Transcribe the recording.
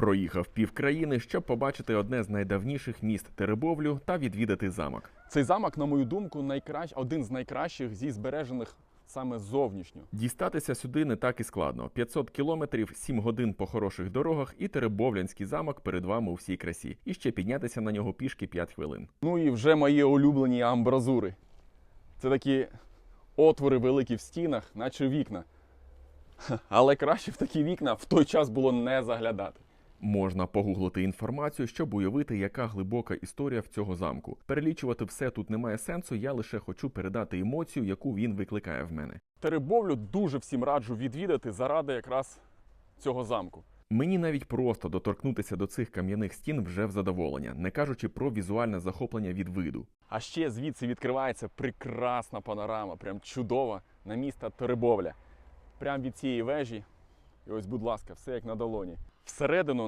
Проїхав пів країни, щоб побачити одне з найдавніших міст Теребовлю та відвідати замок. Цей замок, на мою думку, найкращ... один з найкращих зі збережених саме зовнішньо. Дістатися сюди не так і складно. 500 кілометрів, 7 годин по хороших дорогах, і Теребовлянський замок перед вами у всій красі. І ще піднятися на нього пішки 5 хвилин. Ну і вже мої улюблені амбразури. Це такі отвори великі в стінах, наче вікна. Але краще в такі вікна в той час було не заглядати. Можна погуглити інформацію, щоб уявити, яка глибока історія в цього замку. Перелічувати все тут немає сенсу. Я лише хочу передати емоцію, яку він викликає в мене. Теребовлю дуже всім раджу відвідати заради якраз цього замку. Mені навіть просто доторкнутися до цих кам'яних стін вже в задоволення, не кажучи про візуальне захоплення від виду. А ще звідси відкривається прекрасна панорама, прям чудова на місто Теребовля. Прям від цієї вежі. І ось, будь ласка, все як на долоні. Всередину